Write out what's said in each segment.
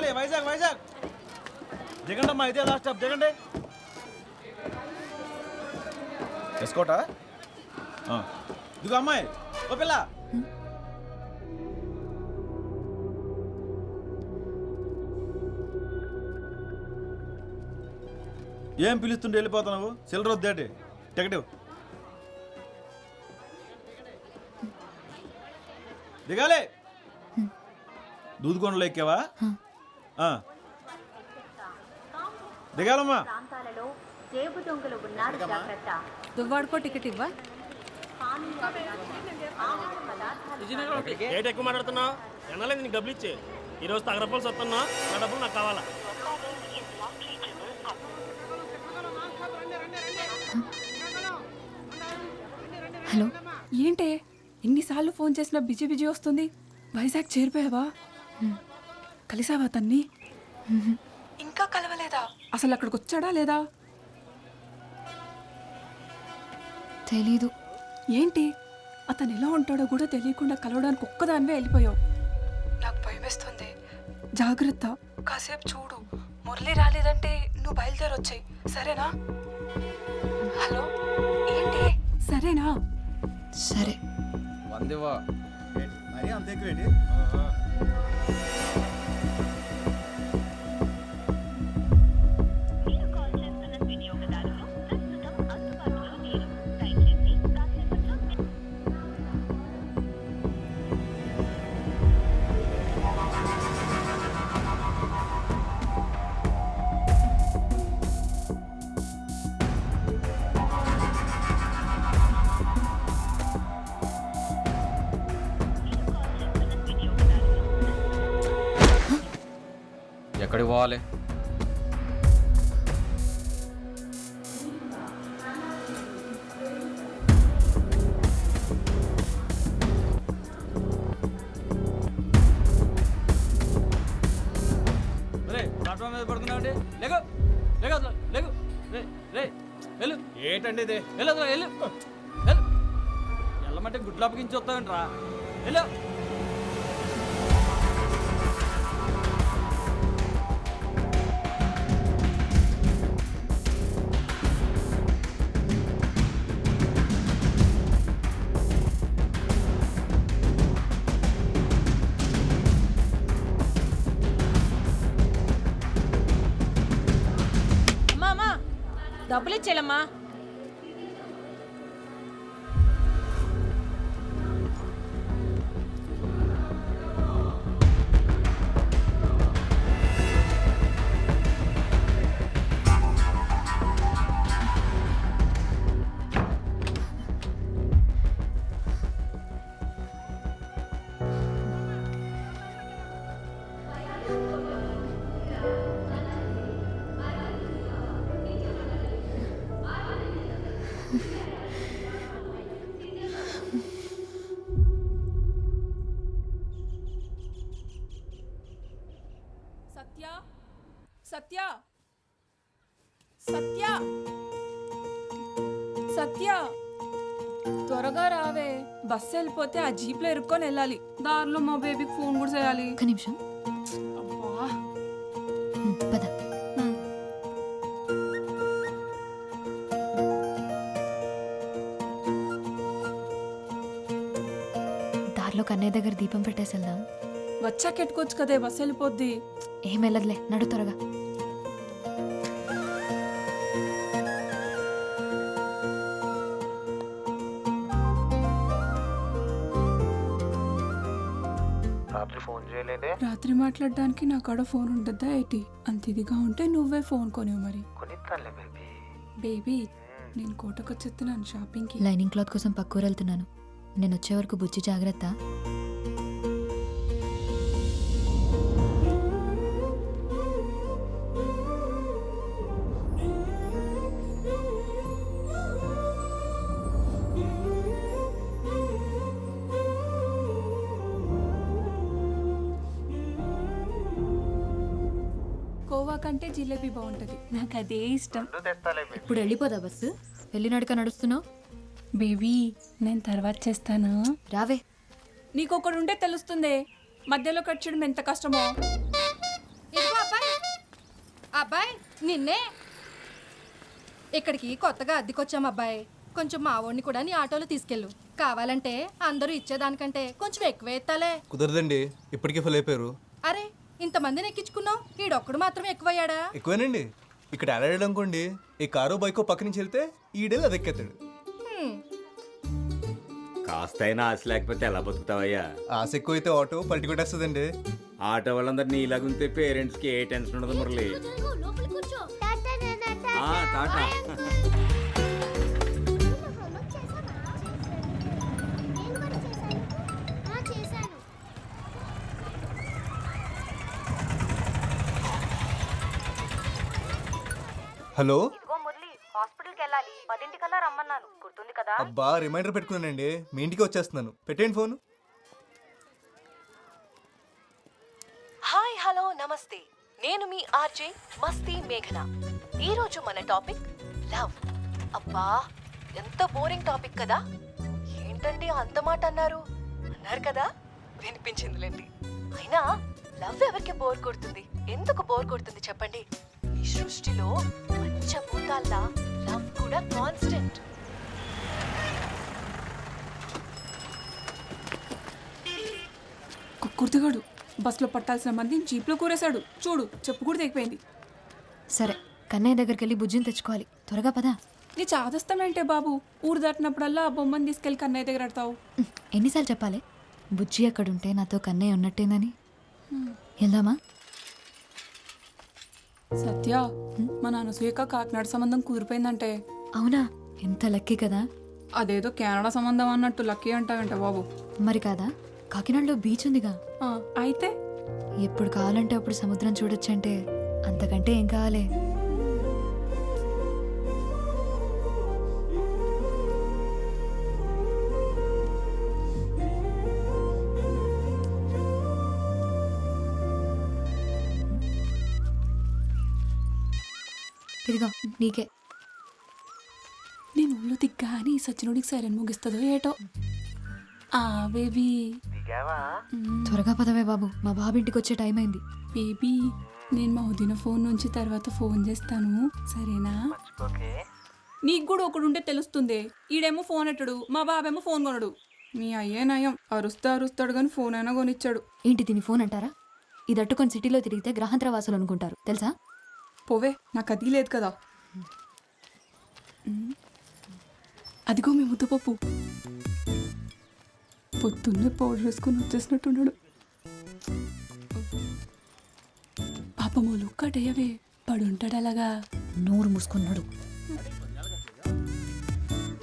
దిగాలి వైజాగ్ వైజాగ్. దిగండి అమ్మా ఇదే లాస్ట్ స్టాప్ దిగండి. ఎస్కోటా దిగు అమ్మాయి ఓ పిల్ల. ఏం పిలుస్తుంటే వెళ్ళిపోతున్నావు? సిల్లర్ వద్దేటి టికెట్. దిగాలి. దూదుకొండలో ఎక్కావా. దిగాలమ్మా. ప్రాంతాలలో జేబు దొంగలు ఉన్నారు. జాగ్రత్త. దువ్వాడుకో టికెట్ ఇవ్వా. రేట్ ఎక్కువ మాట్లాడుతున్నావు? ఎన్నాలేదు నీకు డబ్బులు ఇచ్చే? ఈరోజు తగరపాల్సి వస్తున్నా నా డబ్బులు నాకు కావాలా? హలో ఏంటే? ఎన్నిసార్లు ఫోన్ చేసినా బిజీ బిజీ వస్తుంది. వైజాగ్ చేరిపోయావా? కలిసావా తన్ని? ఇంకా కలవలేదా? అసలు అక్కడికి వచ్చాడా లేదా? తెలీదు. ఏంటి? అతను ఎలా ఉంటాడో కూడా తెలియకుండా కలవడానికి ఒక్కదానివే వెళ్ళిపోయావు. నాకు భయం వేస్తుంది. జాగ్రత్త. కాసేపు చూడు. మురళి రాలేదంటే నువ్వు బయలుదేరి వచ్చాయి. సరేనా? హలో? ఏంటి? సరేనా? సరే. వందేవా మరి అంత ఎక్కువేంటి? రే వెళ్ళు. ఏటండి ఇది? వెళ్ళు వెళ్ళు. వెళ్ళు. వెళ్ళమంటే గుడ్లు అప్పగించి వస్తావేంట్రా? వెళ్ళు. డబ్బులు ఇచ్చేలమ్మా సత్య. సత్య. సత్య. త్వరగా రావే. బస్సు వెళ్ళిపోతే ఆ జీప్లో ఇరుక్కొని వెళ్ళాలి. దారిలో మా బేబీకి ఫోన్ కూడా చేయాలి. ఒక్క నిమిషం. అబ్బా. పద. దారిలో కన్నయ్య దగ్గర దీపం పెట్టేసి వెళ్దాం. వచ్చాక ఎట్టుకోవచ్చు కదే బస్సు వెళ్ళిపోద్ది. ఏం వెళ్ళదులే నడు త్వరగా. రాత్రి ఫోన్ చేయలేదే? రాత్రి మాట్లాడడానికి నా కాడ ఫోన్ ఉంటుందా ఏంటి? అంత ఇదిగా ఉంటే నువ్వే ఫోన్ కొనివు మరి. కొనిస్తానులే బేబీ. బేబీ నేను కోటకొచ్చేస్తున్నాను షాపింగ్కి. లైనింగ్ క్లాత్ కోసం పక్కూరు వెళ్తున్నాను నేను వచ్చే వరకు బుజ్జి జాగ్రత్త. కంటే జిలేబీ బాగుంటది. నాకు అదే ఇష్టం. ఇప్పుడు వెళ్ళిపోదా బస్సు? వెళ్ళి నడక నడుస్తున్నావు? బేబీ నేను తర్వాత చేస్తాను. రావే. నీకు ఒకడు ఉంటే తెలుస్తుంది మధ్యలో కట్ చేయడం ఎంత కష్టమో. అబ్బాయి. నిన్నే. ఇక్కడికి కొత్తగా అద్దెకొచ్చాం అబ్బాయి. కొంచెం మా వాడిని కూడా నీ ఆటోలో తీసుకెళ్ళు. కావాలంటే అందరూ ఇచ్చేదానికంటే కొంచెం ఎక్కువ ఎత్తాలే. కుదరదండి ఇప్పటికే ఫుల్ అయిపోయారు. అరే ఇంతమందిని ఎక్కించుకున్నావు? ఈడొక్కడు మాత్రం ఎక్కువయ్యాడా? ఎక్కువేనండి. ఇక్కడ అనుకోండి ఈ కారు బైకో పక్క నుంచి వెళ్తే ఈడేళ్ళు అది ఎక్కేస్తాడు హ్మ్. కాస్తైనా ఆశ లేకపోతే ఎలా బతుకుతావయ్యా? ఆశ ఎక్కువ అయితే ఆటో పల్టి కొట్టేస్తుందండి. ఆటో వాళ్ళందరినీ ఇలాగుంటే పేరెంట్స్కి ఏ టెన్షన్ ఉండదు మురళి. ఆ, టాటా. హలో? ఇదిగో మురళి హాస్పిటల్కి వెళ్ళాలి. పదింటికల్లా రమ్మన్నాను. గుర్తుంది కదా? అబ్బా రిమైండర్ పెట్టుకున్నానండి. మీ ఇంటికి వచ్చేస్తున్నాను. పెట్టేయండి ఫోన్. హాయ్ హలో నమస్తే. నేను మీ ఆర్జే మస్తీ మేఘన. ఈరోజు మన టాపిక్ లవ్. అబ్బా ఎంత బోరింగ్ టాపిక్ కదా? ఏంటండి అంత మాట అన్నారు? అన్నారు కదా? వినిపించిందిలేండి. అయినా లవ్ ఎవరికి బోర్ కొడుతుంది? ఎందుకు బోర్ కొడుతుంది చెప్పండి? ఈ సృష్టిలో పంచభూతాల్లా లవ్ కూడా కాన్స్టెంట్. కుర్తిగాడు బస్సులో పట్టాల్సిన మంది జీప్లో కూరేశాడు. చూడు చెప్పు కూడా తెగిపోయింది. సరే కన్నయ్య దగ్గరికి వెళ్ళి బుజ్జిని తెచ్చుకోవాలి. త్వరగా పదా. నీ చాదస్తామేంటే బాబు? ఊరు దాటినప్పుడల్లా ఆ బొమ్మని తీసుకెళ్ళి కన్నయ్య దగ్గర ఆడతావు. ఉమ్, ఎన్నిసార్లు చెప్పాలి? బుజ్జి అక్కడుంటే నాతో కన్నయ్య ఉన్నట్టేనని వెళ్దామా? సత్య మన అనసూయక కాకినాడ సంబంధం కుదిరిపోయిందంటే. అవునా? ఎంత లక్కీ కదా. అదేదో కెనడా సంబంధం అన్నట్టు లక్కీ అంటావంట బాబు. మరి కాదా? కాకినాడలో బీచ్ ఉందిగా. అయితే? ఎప్పుడు కావాలంటే అప్పుడు సముద్రం చూడొచ్చంటే అంతకంటే ఏం కావాలి. ఇదిగో నీకే. నేను ఊళ్ళో దిగ్గాని సచ్చినోడికి సైరన్ ముగిస్తుందో ఏటో. ఆ బేబీ త్వరగా పదవే బాబు మా బాబు ఇంటికి వచ్చే టైం అయింది. బేబీ నేను మా వదిన ఫోన్ నుంచి తర్వాత ఫోన్ చేస్తాను. సరేనా? నీకు కూడా ఒకడు ఉంటే తెలుస్తుంది. ఈడేమో ఫోన్ ఎట్టడు మా బాబేమో ఫోన్ కొనడు. మీ అయ్యే నయం అరుస్తా అరుస్తాడు కానీ ఫోన్ అయినా కొనిచ్చాడు. ఏంటి దీని ఫోన్ అంటారా? ఇది అట్టుకొని సిటీలో తిరిగితే గ్రహాంతర వాసులు అనుకుంటారు తెలుసా? పోవే నాకు అది లేదు కదా. అదిగో మీ ముద్దపప్పు పొద్దున్నే పౌడర్ వేసుకొని వచ్చేసినట్టున్నాడు. పాపము లుక్కటయ్యవే పడుంటాడు అలాగా. నోరు మూసుకున్నాడు.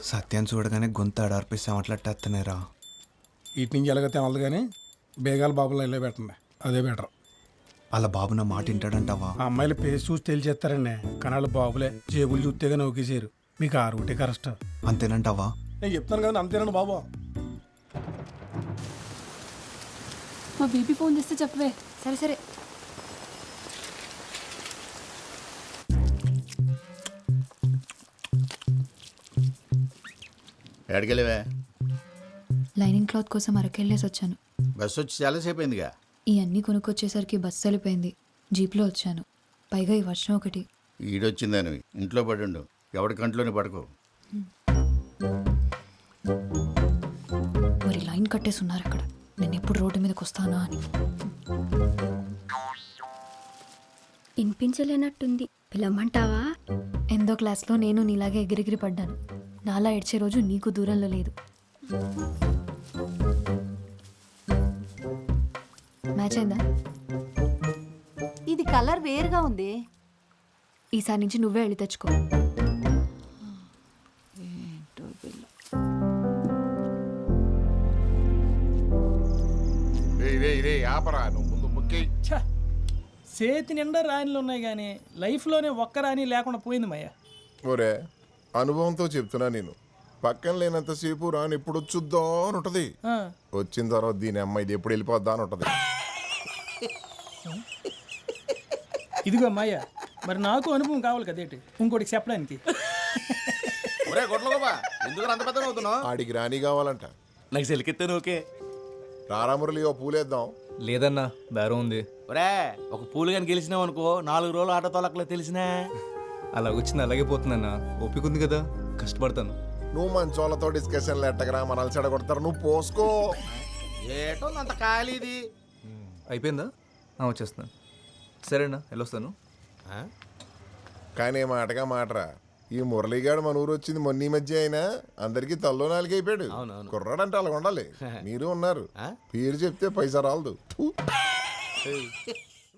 సత్యం చూడగానే గొంతు ఆడార్పిస్తే మాట్లాడేస్తున్నారా ఇటు నుంచి ఎలాగ తినాలి కానీ బేగాల బాబులో ఇల్లే పెట్టండి. అదే బెటర్. అలా బాబు నా మాట వింటాడంటావా? ఆ అమ్మాయిల పేస్ చూసి తెలిచేస్తారండి కానీ వాళ్ళ బాబులే జేబులు చూస్తేగా నౌకేసారు మీకు ఆ రూటే కరెక్ట్. అంతేనంటావా? నేను చెప్తాను కదా అంతేనండి బాబు. మా బేబీ ఫోన్ చేస్తే చెప్పవే. సరే సరే. ఎక్కడికెళ్ళవే? లైనింగ్ క్లాత్ కోసం అరకెళ్ళేసి వచ్చాను. బస్సు వచ్చి చాలాసేపు అయిందిగా. ఈ అన్నీ కొనుక్కొచ్చేసరికి బస్సు వెళ్ళిపోయింది జీప్లో వచ్చాను. పైగా ఈ వర్షం ఒకటి. ఈడొచ్చిందని. ఇంట్లో పడుండు. ఎవడి కంట్లోనే పడకు. మరి లైన్ కట్టేసి ఉన్నారు అక్కడ నేను ఎప్పుడు రోడ్డు మీదకి వస్తానా అని. వినిపించలేనట్టుంది. పిలవమంటావా? ఎందో క్లాస్లో నేను నీలాగే ఎగిరెగిరి పడ్డాను. నాలా ఏడ్చే రోజు నీకు దూరంలో లేదు. మ్యాచ్ అయిందా? ఇది కలర్ వేరుగా ఉంది. ఈసారి నుంచి నువ్వే వెళ్ళి తెచ్చుకో. ఆపరా నువ్వు ముందు ముక్కి చేతి నిండా రాణిలు ఉన్నాయి కానీ లైఫ్లోనే ఒక్క రాణి లేకుండా పోయింది మయ్య. ఒరే అనుభవంతో చెప్తున్నా నేను. పక్కన లేనంతసేపు రాని ఎప్పుడు వచ్చుద్దా అని ఉంటది వచ్చిన తర్వాత దీని అమ్మాయి ఇది ఎప్పుడు వెళ్ళిపోద్దా అని ఉంటది ఇదిగో మాయ మరి నాకు అనుభవం కావాలి కదేటి ఇంకోటికి చెప్పడానికి. ఒరే గొడ్లగోబా ఎందుకు అంత పెద్ద అవుతున్నావు? ఆడికి రాణి కావాలంట. నాకు సెలికెత్తాను ఓకే రారామురళి ఓ పూలేద్దాం లేదన్నా బేరం ఉంది. ఒరే ఒక పూలు కానీ గెలిచినావు అనుకో నాలుగు రోజులు ఆటో తొలకలే తెలిసినా? అలా వచ్చింది అలాగే పోతుందన్నా. ఓపిక ఉంది కదా కష్టపడతాను. నువ్వు మంచోళ్ళతో డిస్కషన్లు ఎట్టగరా మనల్ని చెడగొడతారు. నువ్వు పోసుకో. ఏటో అంత ఖాళీది? అయిపోయిందా? వచ్చేస్తున్నాను. సరేనా వెళ్ళొస్తాను. కానీ మాటగా మాటరా. ఈ మురళీగాడు మన ఊరు వచ్చింది మొన్న ఈ మధ్య అయినా. అందరికి తల్లో నాలుగు అయిపోయాడు. కుర్రాడంటే అలా ఉండాలి. మీరు ఉన్నారు. పేరు చెప్తే పైసా రాలదు.